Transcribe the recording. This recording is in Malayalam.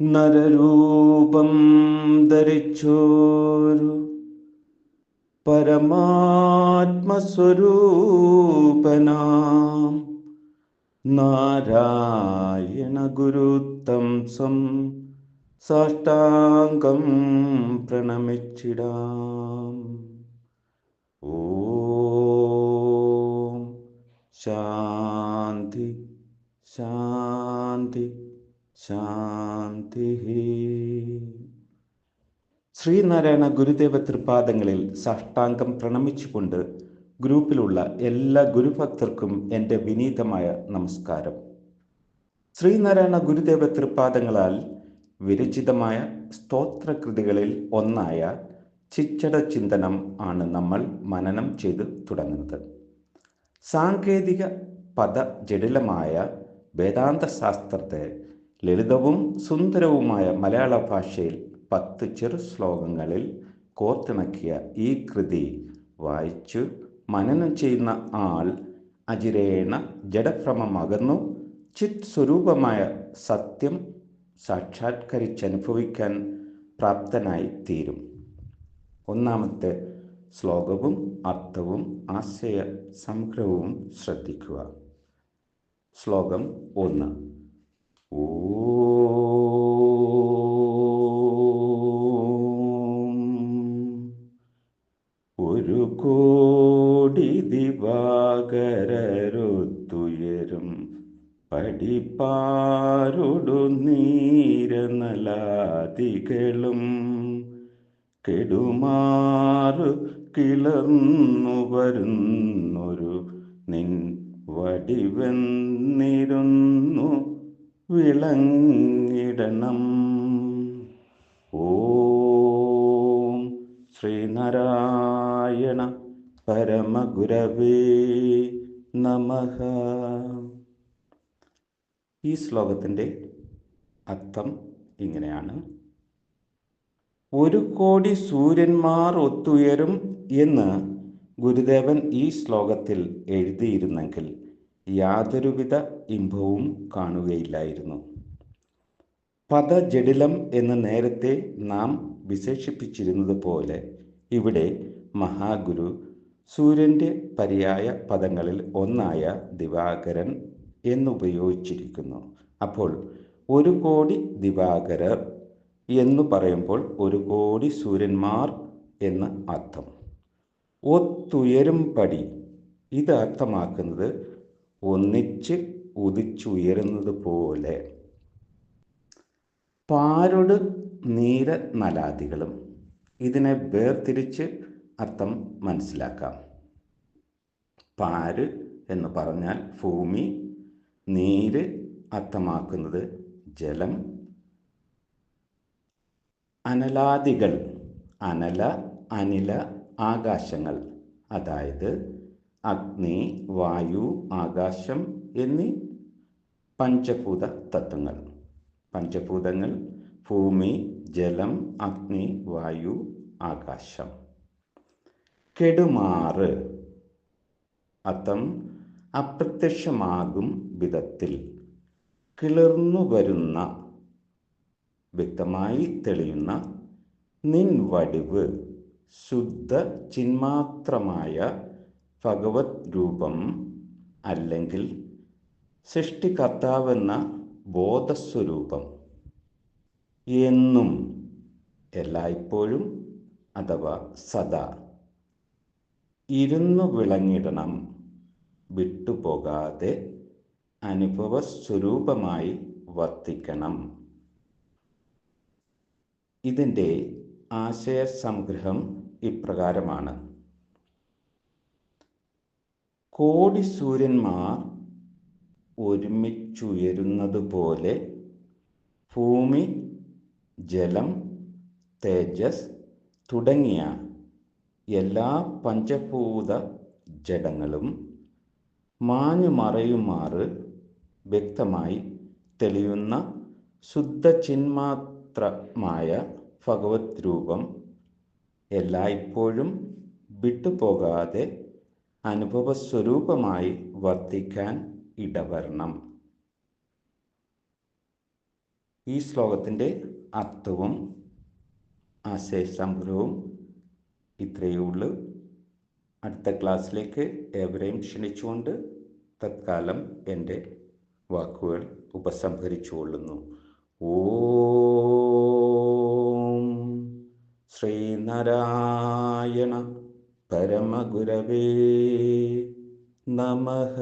नररूपं दरिच्छोरु परमात्मस्वरूपनां नारायणगुरुत्तं सम् സാഷ്ടാംഗം പ്രണമിച്ചിടാം. ശാന്തി ശാന്തി ശാന്തി ശ്രീനാരായണ ഗുരുദേവ തൃപാദങ്ങളിൽ സാഷ്ടാംഗം പ്രണമിച്ചുകൊണ്ട് ഗ്രൂപ്പിലുള്ള എല്ലാ ഗുരുഭക്തർക്കും എന്റെ വിനീതമായ നമസ്കാരം. ശ്രീനാരായണ ഗുരുദേവ തൃപാദങ്ങളാൽ വിരചിതമായ സ്തോത്രകൃതികളിൽ ഒന്നായ ചിച്ചട ചിന്തനം ആണ് നമ്മൾ മനനം ചെയ്ത് തുടങ്ങുന്നത്. സാങ്കേതിക പദ ജടിലമായ വേദാന്ത ശാസ്ത്രത്തെ ലളിതവും സുന്ദരവുമായ മലയാള ഭാഷയിൽ പത്ത് ചെറു ശ്ലോകങ്ങളിൽ കോർത്തിണക്കിയ ഈ കൃതി വായിച്ചു മനനം ചെയ്യുന്ന ആൾ അജിരേണ ജഡഭ്രമമകന്നു ചിത് സ്വരൂപമായ സത്യം സാക്ഷാത്കരിച്ചനുഭവിക്കാൻ പ്രാപ്തനായി തീരും ഒന്നാമത്തെ ശ്ലോകവും അർത്ഥവും ആശയ സംഗ്രഹവും ശ്രദ്ധിക്കുക. ശ്ലോകം ഒന്ന്. ഒരു കോടി ദിവാകരരുത്തുയരും പടിപ്പാരുടു നീരനലാദികളും കെടുമാറു കിളർന്നു വരുന്നൊരു നിൻ വടിവെന്നിരുന്നു വിളങ്ങിടണം. ഓം ശ്രീനാരായണ പരമഗുരവേ നമഹ ഈ ശ്ലോകത്തിന്റെ അർത്ഥം ഇങ്ങനെയാണ്. ഒരു കോടി സൂര്യന്മാർ ഒത്തുയരും എന്ന് ഗുരുദേവൻ ഈ ശ്ലോകത്തിൽ എഴുതിയിരുന്നെങ്കിൽ യാതൊരുവിധ ഇമ്പവും കാണുകയില്ലായിരുന്നു. പദജടിലം എന്ന് നേരത്തെ നാം വിശേഷിപ്പിച്ചിരുന്നത് പോലെ ഇവിടെ മഹാഗുരു സൂര്യന്റെ പര്യായ പദങ്ങളിൽ ഒന്നായ ദിവാകരൻ എന്നുപയോഗിച്ചിരിക്കുന്നു. അപ്പോൾ ഒരു കോടി ദിവാകരർ എന്ന് പറയുമ്പോൾ ഒരു കോടി സൂര്യന്മാർ എന്ന് അർത്ഥം. ഒത്തുയരും പടി ഇത് അർത്ഥമാക്കുന്നത് ഒന്നിച്ച് ഉദിച്ചുയരുന്നത് പോലെ. പാരൊട് നീര നലാദികളും. ഇതിനെ വേർതിരിച്ച് അർത്ഥം മനസ്സിലാക്കാം. പാര് എന്ന് പറഞ്ഞാൽ ഭൂമി. നീര് അർത്ഥമാക്കുന്നത് ജലം. അനലാദികൾ അനല അനില ആകാശങ്ങൾ അതായത് അഗ്നി വായു ആകാശം എന്നീ പഞ്ചഭൂത തത്വങ്ങൾ. പഞ്ചഭൂതങ്ങൾ ഭൂമി ജലം അഗ്നി വായു ആകാശം. കെടുമാറ്. അത്തം അപ്രത്യക്ഷമാകും വിധത്തിൽ കിളിർന്നു വരുന്ന വ്യക്തമായി തെളിയുന്ന നിൻ വടിവ് ശുദ്ധ ചിന്മാത്രമായ ഭഗവത് രൂപം അല്ലെങ്കിൽ സൃഷ്ടികർത്താവെന്ന ബോധസ്വരൂപം എന്നും എല്ലായ്പ്പോഴും അഥവാ സദാ ഇരുന്നു വിളങ്ങിടണം വിട്ടുപോകാതെ അനുഭവസ്വരൂപമായി വർത്തിക്കണം. ഇതിന്റെ ആശയ സംഗ്രഹം ഇപ്രകാരമാണ്. കോടി സൂര്യന്മാർ ഒരുമിച്ചുയരുന്നത് പോലെ ഭൂമി ജലം തേജസ് തുടങ്ങിയ എല്ലാ പഞ്ചഭൂത ജഡങ്ങളും മാഞ്ഞു മറയുമാറ് വ്യക്തമായി തെളിയുന്ന ശുദ്ധ ചിന്മാത്രമായ ഭഗവത് രൂപം എല്ലായ്പ്പോഴും വിട്ടുപോകാതെ അനുഭവസ്വരൂപമായി വർത്തിക്കാൻ ഇടവരണം. ഈ ശ്ലോകത്തിന്റെ അർത്ഥവും ആശയസംഗ്രഹവും ഇത്രയേ ഉള്ളൂ. അടുത്ത ക്ലാസ്സിലേക്ക് ഏവരെയും ക്ഷണിച്ചുകൊണ്ട് തത്കാലം എന്റെ വാക്കുകൾ ഉപസംഹരിച്ചുകൊള്ളുന്നു. ഓം ശ്രീനാരായണ പരമഗുരവേ നമഃ.